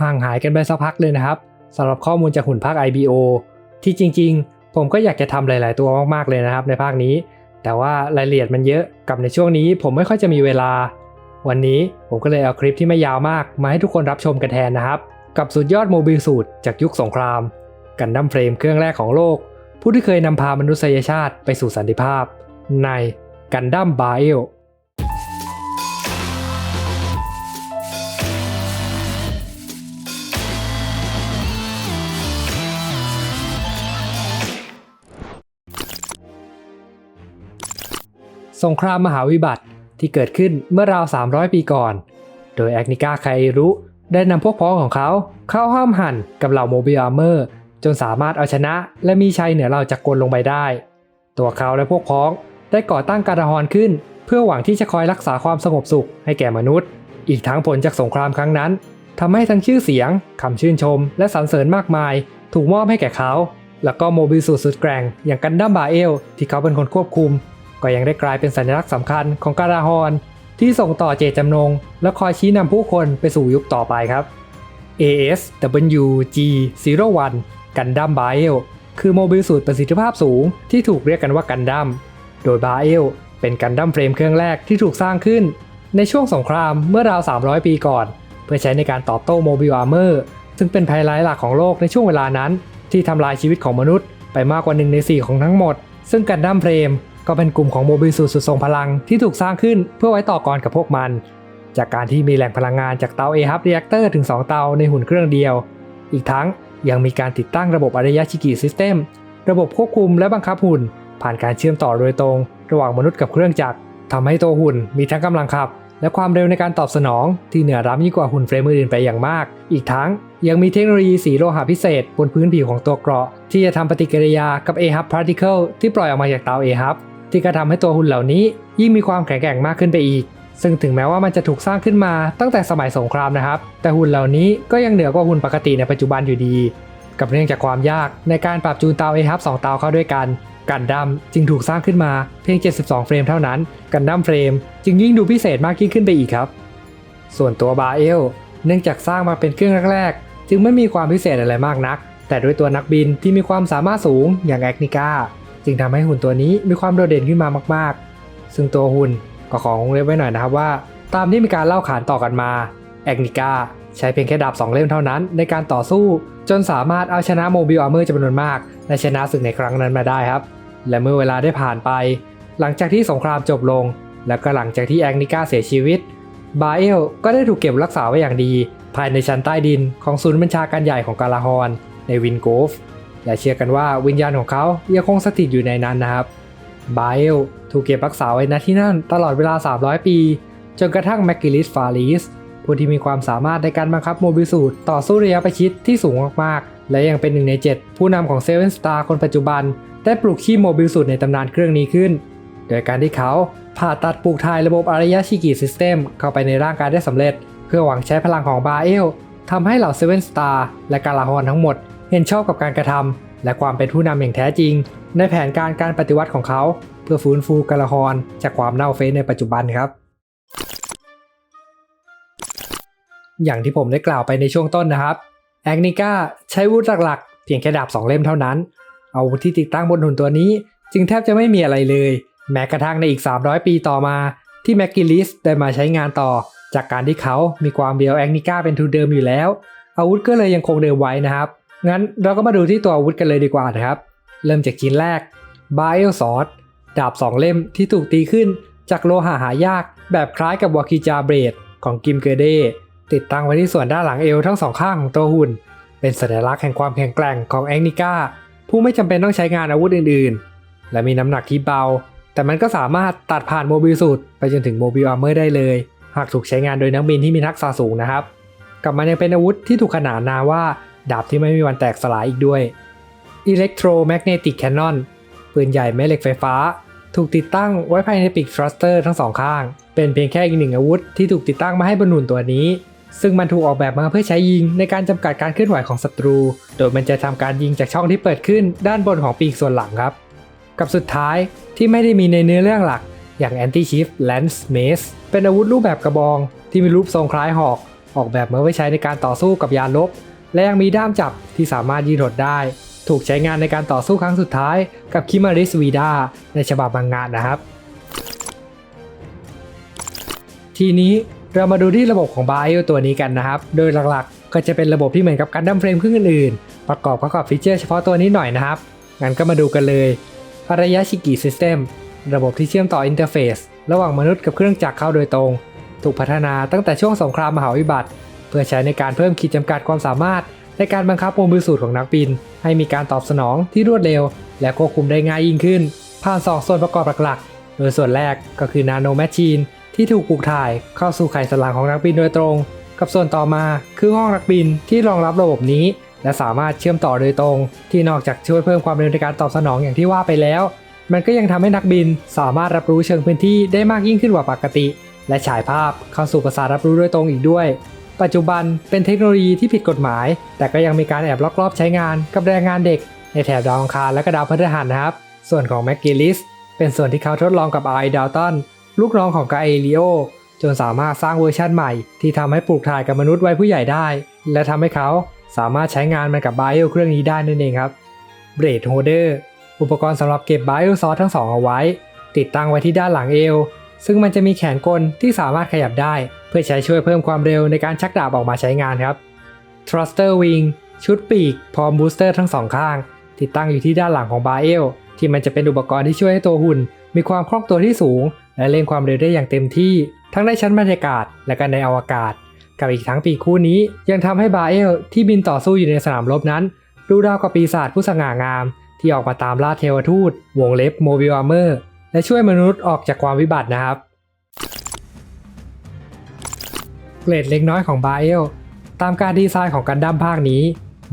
ห่างหายกันไปสักพักเลยนะครับสำหรับข้อมูลจากหุ่นภาค IBO ที่จริงๆ ผมก็อยากจะทำหลาย ๆ ตัวมากๆเลยนะครับในภาคนี้ แต่ว่ารายละเอียดมันเยอะกับในช่วงนี้ผมไม่ค่อยจะมีเวลา วันนี้ผมก็เลยเอาคลิปที่ไม่ยาวมาก มาให้ทุกคนรับชมกันแทนนะครับ กับสุดยอดโมบิลสูตรจากยุคสงคราม กันดั้มเฟรมเครื่องแรกของโลก ผู้ที่เคยนำพามนุษยชาติไปสู่สันติภาพ ในกันดั้มบาเอล สงครามมหาวิบัติที่เกิดขึ้นเมื่อราว 300 ปีก่อน โดยแอคนิกาไครุได้นำพวกพ้องของเขาเข้าห้ามหันกับเหล่าโมบิอาเมอร์ จนสามารถเอาชนะและมีชัยเหนือเราจากกลลงไปได้ ตัวเขาและพวกพ้องได้ก่อตั้งการาฮอนขึ้น เพื่อหวังที่จะคอยรักษาความสงบสุขให้แก่มนุษย์ อีกทั้งผลจากสงครามครั้งนั้นทำให้ทั้งชื่อเสียงคำชื่นชม และสรรเสริญมากมาย ถูกมอบให้แก่เขา แล้วก็โมบิลสูตรสุดแกร่งอย่างกันดั้มบาเอลที่เขาเป็นคนควบคุม ก็ยังได้กลายเป็นสัญลักษณ์สำคัญของการาฮอนที่ส่งต่อเจตจำนง และคอยชี้นำผู้คนไปสู่ยุคต่อไปครับ ASWG 01 กันดั้มบาเอลคือโมบิลสูตรประสิทธิภาพสูงที่ถูกเรียกกันว่ากันดั้ม โดยบาเอลเป็นกันดั้มเฟรมเครื่องแรกที่ถูกสร้างขึ้น ในช่วงสงครามเมื่อราว 300 ปีก่อน เพื่อใช้ในการตอบโต้โมบิลอาร์เมอร์ซึ่งเป็นภัยร้ายหลักของโลกในช่วงเวลานั้น ที่ทำลายชีวิตของมนุษย์ไปมากกว่า1ใน 4 ของทั้งหมด ซึ่งกันดั้มเฟรม ก็เป็นกลุ่มของโมบิลสูตรสุดทรงพลังที่ถูกสร้างขึ้นเพื่อไว้ต่อกรกับพวกมัน จากการที่มีแหล่งพลังงานจากเตา A Hub Reactor ถึง 2 เตาในหุ่นเครื่องเดียว อีกทั้งยังมีการติดตั้งระบบอารยะชิกิซิสเต็มระบบควบคุมและบังคับหุ่น ผ่านการเชื่อมต่อโดยตรง ระหว่างมนุษย์กับเครื่องจักรทำให้ตัวหุ่นมีทั้งกำลังขับ และความเร็วในการตอบสนอง ที่เหนือล้ำยิ่งกว่าหุ่นเฟรมอื่นไปอย่างมาก อีกทั้งยังมีเทคโนโลยีสีโลหะพิเศษ บนพื้นผิวของตัวเกราะ ที่จะทำปฏิกิริยากับ A Hub Particle ที่ปล่อยออกมาจากเตา A Hub ที่กระทำให้ตัวหุ่นเหล่านี้ ยิ่งมีความแข็งแกร่งมากขึ้นไปอีก ซึ่งถึงแม้ว่ามันจะถูกสร้างขึ้นมาตั้งแต่สมัยสงครามนะครับ แต่หุ่นเหล่านี้ก็ยังเหนือกว่าหุ่นปกติในปัจจุบันอยู่ดี กับเรื่องจากความยากในการปรับจูนเตา A Hub 2เตาเข้าด้วยกันกันดั้มจึงถูกสร้างขึ้นมาเพียง 72 เฟรมเท่านั้น กันดั้มเฟรมจึงยิ่งดูพิเศษมากยิ่งขึ้นไปอีกครับ ส่วนตัวบาเอลเนื่องจากสร้างมาเป็นเครื่องแรกๆ จึงไม่มีความพิเศษอะไรมากนัก แต่ด้วยตัวนักบินที่มีความสามารถสูงอย่างแอคนิกา จึงทำให้หุ่นตัวนี้มีความโดดเด่นขึ้นมามาก ๆ ซึ่งตัวหุ่นก็ของเล็บไว้หน่อยนะครับว่า ตามที่มีการเล่าขานต่อกันมาแอคนิก้าใช้เพียงแค่ดาบสองเล่มเท่านั้น ในการต่อสู้จนสามารถเอาชนะโมบิลอาร์เมอร์จำนวนมากและชนะศึกในครั้งนั้นมาได้ครับ และเมื่อเวลาได้ผ่านไป หลังจากที่สงครามจบลง และก็หลังจากที่แองนิก้าเสียชีวิตบาเอลก็ได้ถูกเก็บรักษาไว้อย่างดี ภายในชั้นใต้ดินของศูนย์บัญชาการใหญ่ของกาลาฮอนในวินโกฟ และเชื่อกันว่าวิญญาณของเขายังคงสถิตอยู่ในนั้นนะครับบาเอลถูกเก็บรักษาไว้ณที่นั่นตลอดเวลา 300 ปี จนกระทั่งแมกกิลิสฟาลิสผู้ที่มีความสามารถในการบังคับโมบิสูตรต่อสู้ระยะประชิดที่สูงมากๆ และยังเป็นหนึ่งใน 7 ผู้นำของเซเว่นสตาร์คนปัจจุบัน ได้ปลูกชีพโมบิลสูตรในตำนานเครื่องนี้ขึ้น โดยการที่เขาผ่าตัดปลูกถ่ายระบบอารยชิกิซิสเต็มเข้าไปในร่างกายได้สำเร็จ เพื่อหวังใช้พลังของบาเอลทำให้เหล่าเซเว่นสตาร์และกาลาฮอนทั้งหมด เห็นชอบกับการกระทำและความเป็นผู้นำอย่างแท้จริง ในแผนการการปฏิวัติของเขา เพื่อฟื้นฟูกาลาฮอนจากความเน่าเฟะในปัจจุบันครับ อย่างที่ผมได้กล่าวไปในช่วงต้นนะครับแอคนิก้าใช้วุธหลักๆ เพียงแค่ดาบสองเล่มเท่านั้น เอาวุธที่ติดตั้งบนหุ่นตัวนี้ จึงแทบจะไม่มีอะไรเลย แม้กระทั่งในอีก 300 ปีต่อมา ที่แมกกิลิสได้มาใช้งานต่อ จากการที่เขามีความเบียวแอคนิก้าเป็นทุนเดิมอยู่แล้ว อาวุธก็เลยยังคงเดิมไว้นะครับ งั้นเราก็มาดูที่ตัวอาวุธกันเลยดีกว่านะครับ เริ่มจากชิ้นแรก b i o s w o r d ดาบสองเล่มที่ถูกตีขึ้นจากโลหะหายาก แบบคล้ายกับวากิจาเบรดของกิมเกเดติดตั้งไว้ที่ส่วนด้านหลังเอวทั้งสองข้างของตัวหุ่น เป็นสัญลักษณ์แห่งความแข็งแกร่งของแองนิก้าผู้ไม่จำเป็นต้องใช้งานอาวุธอื่นๆ และมีน้ำหนักที่เบา แต่มันก็สามารถตัดผ่านโมบิลสูตรไปจนถึงโมบิลอาร์เมอร์ได้เลย หากถูกใช้งานโดยนักบินที่มีทักษะสูงนะครับ กับมันยังเป็นอาวุธที่ถูกขนานนามว่า ดาบที่ไม่มีวันแตกสลายอีกด้วย Electromagnetic Cannon ปืนใหญ่แม่เหล็กไฟฟ้า ถูกติดตั้งไว้ภายในปีกทรัสเตอร์ทั้งสองข้าง เป็นเพียงแค่อีกหนึ่งอาวุธที่ถูกติดตั้งมาให้บนหุ่นตัวนี้ ซึ่งมันถูกออกแบบมาเพื่อใช้ยิงในการจำกัดการเคลื่อนไหวของศัตรู โดยมันจะทำการยิงจากช่องที่เปิดขึ้นด้านบนของปีกส่วนหลังครับ กับสุดท้ายที่ไม่ได้มีในเนื้อเรื่องหลัก อย่าง Anti Chief Lance Mace เป็นอาวุธรูปแบบกระบอง ที่มีรูปทรงคล้ายหอก ออกแบบมาไว้ใช้ในการต่อสู้กับยานลบ และยังมีด้ามจับที่สามารถยืดหดได้ ถูกใช้งานในการต่อสู้ครั้งสุดท้ายกับคิมาริสวีดาในฉบับมังงะนะครับ ทีนี้เรามาดูที่ระบบของบาอตัวนี้กันนะครับ โดยหลักๆ ก็จะเป็นระบบที่เหมือนกับการดั้มเฟรมเครื่องอื่นๆ ประกอบเข้ากับฟีเจอร์เฉพาะตัวนี้หน่อยนะครับ งั้นก็มาดูกันเลยอารยะชิกิซิสเต็มระบบที่เชื่อมต่ออินเทอร์เฟซระหว่างมนุษย์กับเครื่องจักรเข้าโดยตรง ถูกพัฒนาตั้งแต่ช่วงสงครามมหาวิบัติ เพื่อใช้ในการเพิ่มขีดจำกัดความสามารถ ในการบังคับโมบิลสูตรของนักบิน ให้มีการตอบสนองที่รวดเร็ว และควบคุมได้ง่ายยิ่งขึ้น ผ่านสองส่วนประกอบหลักๆ โดยส่วนแรกก็คือนาโนแมชชีนที่ถูกปลูกถ่ายเข้าสู่ไขสันหลังของนักบินโดยตรง กับส่วนต่อมาคือห้องนักบินที่รองรับระบบนี้ และสามารถเชื่อมต่อโดยตรง ที่นอกจากช่วยเพิ่มความเร็วในการตอบสนองอย่างที่ว่าไปแล้ว มันก็ยังทำให้นักบินสามารถรับรู้เชิงพื้นที่ได้มากยิ่งขึ้นกว่าปกติ และฉายภาพเข้าสู่ประสาทรับรู้โดยตรงอีกด้วย ปัจจุบันเป็นเทคโนโลยีที่ผิดกฎหมาย แต่ก็ยังมีการแอบลักลอบใช้งานกับแรงงานเด็ก ในแถบดาวอังคารและก็ดาวพฤหัสนะครับ ส่วนของแม็กกิลิสเป็นส่วนที่เขาทดลองกับไอดาวตันลูกน้องของกาเอลิโอจนสามารถสร้างเวอร์ชันใหม่ ที่ทำให้ปลูกถ่ายกับมนุษย์ไวัยผู้ใหญ่ได้ และทำให้เขาสามารถใช้งานมันกับไบโอเครื่องนี้ได้นั่นเองครับเบรดโฮเดอร์อุปกรณ์สำหรับเก็บไบโอซอสทั้งสองเอาไว้ ติดตั้งไว้ที่ด้านหลังเอว ซึ่งมันจะมีแขนกลที่สามารถขยับได้ เพื่อใช้ช่วยเพิ่มความเร็วในการชักดาบออกมาใช้งานครับ Thruster Wing ชุดปีกพร้อมบูสเตอร์ทั้งสองข้าง ติดตั้งอยู่ที่ด้านหลังของบาเอลที่มันจะเป็นอุปกรณ์ที่ช่วยให้ตัวหุ่น มีความคล่องตัวที่สูง และเร่งความเร็วได้อย่างเต็มที่ ทั้งในชั้นบรรยากาศและก็ในอวกาศ กับอีกทั้งปีกคู่นี้ ยังทำให้บาเอลที่บินต่อสู้อยู่ในสนามรบนั้น ดูราวกับปีศาจผู้สง่างาม ที่ออกมาตามล่าเทวทูตวงเล็บโมบิลอาร์เมอร์ และช่วยมนุษย์ออกจากความวิบัตินะครับ เกรดเล็กน้อยของบาเอลตามการดีไซน์ของกันดั้มภาคนี้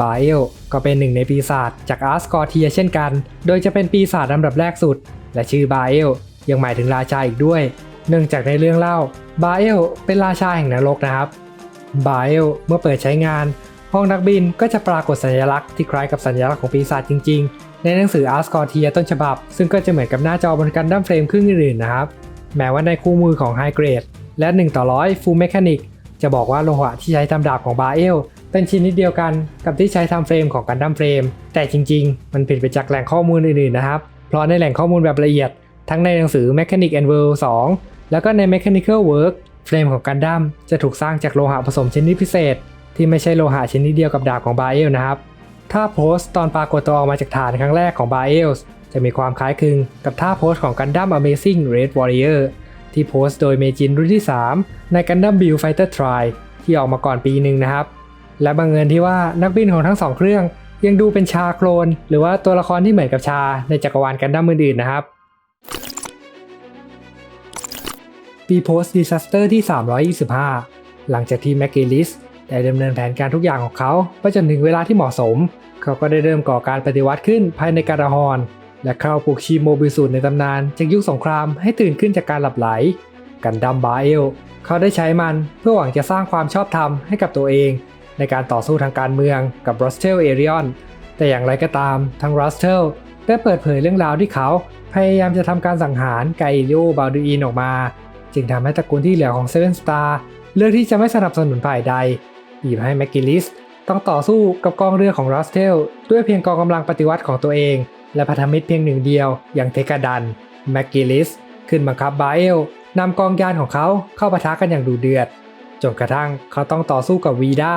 บาเอลก็เป็นหนึ่งในปีศาจจากอาร์สกอร์เทียเช่นกัน โดยจะเป็นปีศาจลำดับแรกสุด และชื่อบาเอลยังหมายถึงราชาอีกด้วย เนื่องจากในเรื่องเล่าบาเอลเป็นราชาแห่งนรกนะครับบาเอลเมื่อเปิดใช้งาน ห้องนักบินก็จะปรากฏสัญลักษณ์ที่คล้ายกับสัญลักษณ์ของปีศาจจริง ในหนังสืออาร์สกอร์เทียต้นฉบับ ซึ่งก็จะเหมือนกับหน้าจอบนกันดั้มเฟรมครึ่งอื่นๆนะครับ แม้ว่าในคู่มือของไฮเกรดและ 1 ต่อร้อยฟูลเมคานิกจะบอกว่าโลหะที่ใช้ทำดาบของบาเอลเป็นชิ้นนิดเดียวกันกับที่ใช้ทำเฟรมของกันดั้มเฟรม แต่จริงๆ มันผิดไปจากแหล่งข้อมูลอื่นๆนะครับ เพราะในแหล่งข้อมูลแบบละเอียด ทั้งในหนังสือ Mechanic and World 2 แล้วก็ใน Mechanical Work เฟรมของกันดั้มจะถูกสร้างจากโลหะผสมชนิดพิเศษ ที่ไม่ใช่โลหะชนิดเดียวกับดาบของบาเอลนะครับ ถ้าโพสต์ตอนปรากฏตัวออกมาจากฐานครั้งแรกของบาเอลส์จะมีความคล้ายคลึงกับท่าโพสต์ของกันดั้ม Amazing Red Warrior ที่โพสต์โดยเมจินรุ่นที่ 3 ในกันดั้ม Build Fighter Try ที่ออกมาก่อนปีหนึ่งนะครับ และบังเอิญที่ว่านักบินของทั้งสองเครื่อง ยังดูเป็นชาโคลน หรือว่าตัวละครที่เหมือนกับชาในจักรวาลกันดั้มอื่นๆนะครับปีโพสต์ดิซ a สเตอร์ที่ 325 หลังจากที่แมกกิลิสได้ดำเนินแผนการทุกอย่างของเขาไปจนถึงเวลาที่เหมาะสม เขาก็ได้เริ่มก่อการปฏิวัติขึ้นภายในการาฮอน และเข้าปลุกชีโมบิสูตรในตำนานจากยุคสงครามให้ตื่นขึ้นจากการหลับไหล กันดัมบาเอล เขาได้ใช้มันเพื่อหวังจะสร้างความชอบธรรมให้กับตัวเอง ในการต่อสู้ทางการเมืองกับรัสเทลเอริออนแต่อย่างไรก็ตามทั้งรัสเทลได้เปิดเผยเรื่องราวที่เขา พยายามจะทำการสังหารไกลิโอบาดูอินออกมา จึงทำให้ตระกูลที่เหลือของเซเว่นสตาร์เลือกที่จะไม่สนับสนุนฝ่ายใดบีบให้แมกกิลิส ต้องต่อสู้กับกองเรือของรัสเทลด้วยเพียงกองกำลังปฏิวัติของตัวเอง และพันธมิตรเพียงหนึ่งเดียว อย่างเทกาดันแมกกิลิสขึ้นบังคับบาเอลนำกองยานของเขาเข้าปะทะกันอย่างดุเดือดจนกระทั่งเขาต้องต่อสู้กับวีดา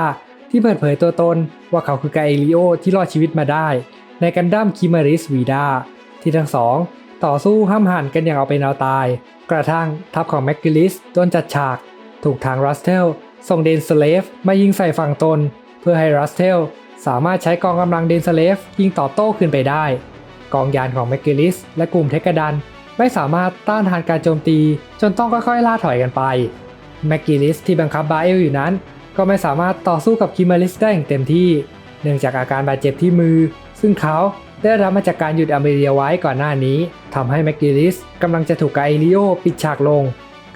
ที่เปิดเผยตัวตนว่าเขาคือกาเอลิโอที่รอดชีวิตมาได้ ในกันดั้มคิมาริสวีดาที่ทั้งสองต่อสู้ห้ามหันกันอย่างเอาเป็นเอาตาย กระทั่งทัพของแมกกิลิสโดนจัดฉาก ถูกทางรัสเทลส่งเดนสเลฟมายิงใส่ฝั่งตน เพื่อให้รัสเทลสามารถใช้กองกำลังเดนสเลฟยิงตอบโต้ขึ้นไปได้ กองยานของแมกกิลิสและกลุ่มเทกดัน ไม่สามารถต้านทานการโจมตี จนต้องค่อยๆล่าถอยกันไปแมกกิลิสที่บังคับบาเอลอยู่นั้น ก็ไม่สามารถต่อสู้กับคิมาริสได้อย่างเต็มที่ เนื่องจากอาการบาดเจ็บที่มือ ซึ่งเขาได้รับมาจากการหยุดอเมเรียไว้ก่อนหน้านี้ทำให้แมกกิลิสกำลังจะถูกกาเอลิโอปิดฉากลง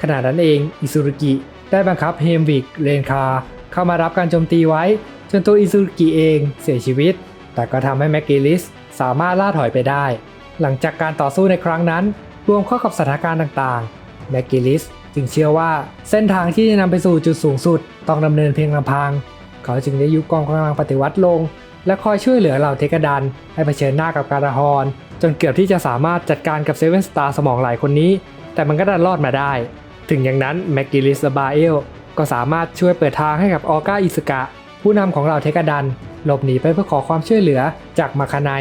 ขณะนั้นเองอิซุรุกิได้บังคับเฮมวิกเรนคาเข้ามารับการโจมตีไว้ จนตัวอิซุรุกิเองเสียชีวิต แต่ก็ทำให้แมกกิลิสสามารถล่าถอยไปได้ หลังจากการต่อสู้ในครั้งนั้น รวมเข้ากับสถานการณ์ต่างๆ แมกกิลิสจึงเชื่อว่าเส้นทางที่จะนำไปสู่จุดสูงสุดต้องดำเนินเพียงลำพัง เขาจึงได้ยุบกองกำลังปฏิวัติลง และคอยช่วยเหลือเหล่าเทกดัน ให้เผชิญหน้ากับการาฮอนจนเกือบที่จะสามารถจัดการกับเซเว่นสตาร์สมองไหลคนนี้ แต่มันก็ดันรอดมาได้ ถึงอย่างนั้นแมกกิลิสละบาเอลก็สามารถช่วยเปิดทางให้กับออก้าอิสกะ ผู้นำของเหล่าเทกดัน หลบหนีไปเพื่อขอความช่วยเหลือจากมาคาไน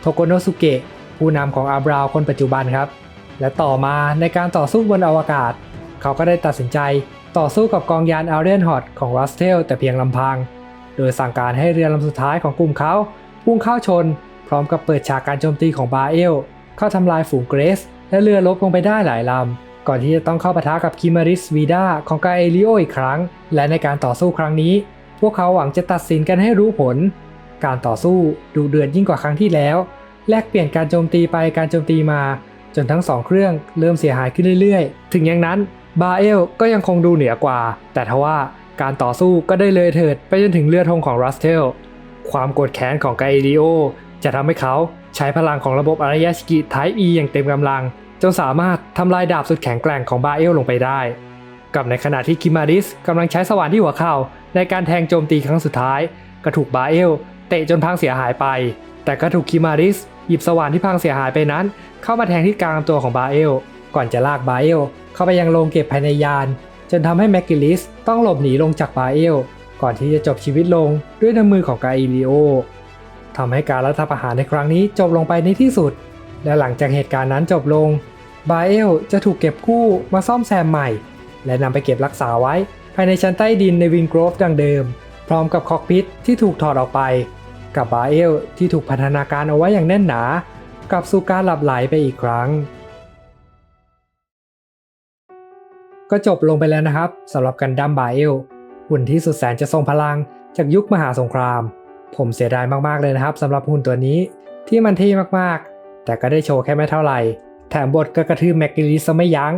โทโกโนสุเกะผู้นำของอาบราวคนปัจจุบันครับ และต่อมาในการต่อสู้บนอวกาศ เขาก็ได้ตัดสินใจต่อสู้กับกองยานอาเรนฮอตของรัสเทลแต่เพียงลำพัง โดยสั่งการให้เรือลำสุดท้ายของกลุ่มเขาพุ่งเข้าชน พร้อมกับเปิดฉากการโจมตีของบาเอลเข้าทำลายฝูงเกรส และเรือลบลงไปได้หลายลำ ก่อนที่จะต้องเข้าปะทะกับคิมาริสวีดาของกาเอลิโออีกครั้ง และในการต่อสู้ครั้งนี้ พวกเขาหวังจะตัดสินกันให้รู้ผล การต่อสู้ดูเดือดยิ่งกว่าครั้งที่แล้ว แลกเปลี่ยนการโจมตีไปการโจมตีมา จนทั้งสองเครื่องเริ่มเสียหายขึ้นเรื่อยๆ ถึงอย่างนั้นบาเอลก็ยังคงดูเหนือกว่า แต่ทว่าการต่อสู้ก็ได้เลยเถิดไปจนถึงเรือธงของรัสเทล ความโกรธแค้นของไกเอริโอจะทำให้เขาใช้พลังของระบบอารยาชิกิไทป์ E อย่างเต็มกำลัง จนสามารถทำลายดาบสุดแข็งแกร่งของบาเอลลงไปได้ กับในขณะที่คิมาริสกำลังใช้สว่านที่หัวเข่า ในการแทงโจมตีครั้งสุดท้าย ก็ถูกบาเอลเตะจนพังเสียหายไป แต่ก็ถูกคิมาริส หยิบสว่านที่พังเสียหายไปนั้น เข้ามาแทงที่กลางตัวของบาเอล ก่อนจะลากบาเอลเข้าไปยังโรงเก็บภายในยาน จนทำให้แมกกิลิสต้องหลบหนีลงจากบาเอล ก่อนที่จะจบชีวิตลงด้วยน้ำมือของกาอิลิโอทำให้การรัฐประหารในครั้งนี้จบลงไปในที่สุด และหลังจากเหตุการณ์นั้นจบลงบาเอลจะถูกเก็บกู้มาซ่อมแซมใหม่ และนำไปเก็บรักษาไว้ ภายในชั้นใต้ดินในวินโกรฟดังเดิม พร้อมกับคอกพิทที่ถูกถอดออกไป กับบาเอลที่ถูกพัฒนาการเอาไว้อย่างแน่นหนากลับสู่การหลับไหลไปอีกครั้ง ก็จบลงไปแล้วนะครับสำหรับกันดั้มบาเอลหุ่นที่สุดแสนจะทรงพลังจากยุคมหาสงคราม ผมเสียดายมากๆเลยนะครับสำหรับหุ่นตัวนี้ที่มันเท่มากๆ แต่ก็ได้โชว์แค่ไม่เท่าไหร่ แถมบทก็กระทืบแมกกิลิสซะไม่ยัง้ง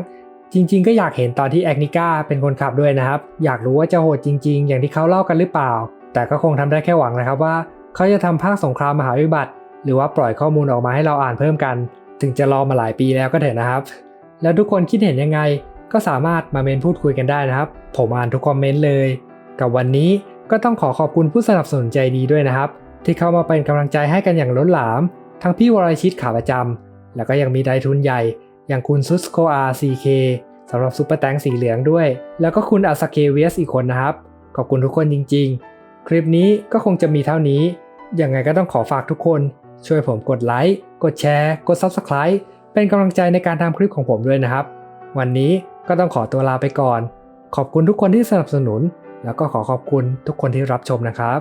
จริง ๆ ก็อยากเห็นตอนที่แอกนิก้าเป็นคนขับด้วยนะครับ อยากรู้ว่าจะโหดจริง ๆ อย่างที่เขาเล่ากันหรือเปล่า แต่ก็คงทำได้แค่หวังนะครับว่า เขาจะทำภาคสงครามมหาวิบัติ หรือว่าปล่อยข้อมูลออกมาให้เราอ่านเพิ่มกัน ถึงจะรอมาหลายปีแล้วก็เถอะนะครับ แล้วทุกคนคิดเห็นยังไง ก็สามารถมาเมนพูดคุยกันได้นะครับ ผมอ่านทุกคอมเมนต์เลย กับวันนี้ก็ต้องขอขอบคุณผู้สนับสนุนใจดีด้วยนะครับ ที่เข้ามาเป็นกำลังใจให้กันอย่างล้นหลาม ทั้งพี่วรชิตขาประจำแล้วก็ยังมีไดทุนใหญ่ อย่างคุณซุสโกอาร์ซีเคสำหรับซุปเปอร์แตงสีเหลืองด้วย แล้วก็คุณอาซาเกเวสอีกคนนะครับ ขอบคุณทุกคนจริง ๆ คลิปนี้ก็คงจะมีเท่านี้ ยังไงก็ต้องขอฝากทุกคน ช่วยผมกดไลค์ กดแชร์ กด Subscribe เป็นกำลังใจในการทำคลิปของผมด้วยนะครับ วันนี้ก็ต้องขอตัวลาไปก่อน ขอบคุณทุกคนที่สนับสนุน แล้วก็ขอขอบคุณทุกคนที่รับชมนะครับ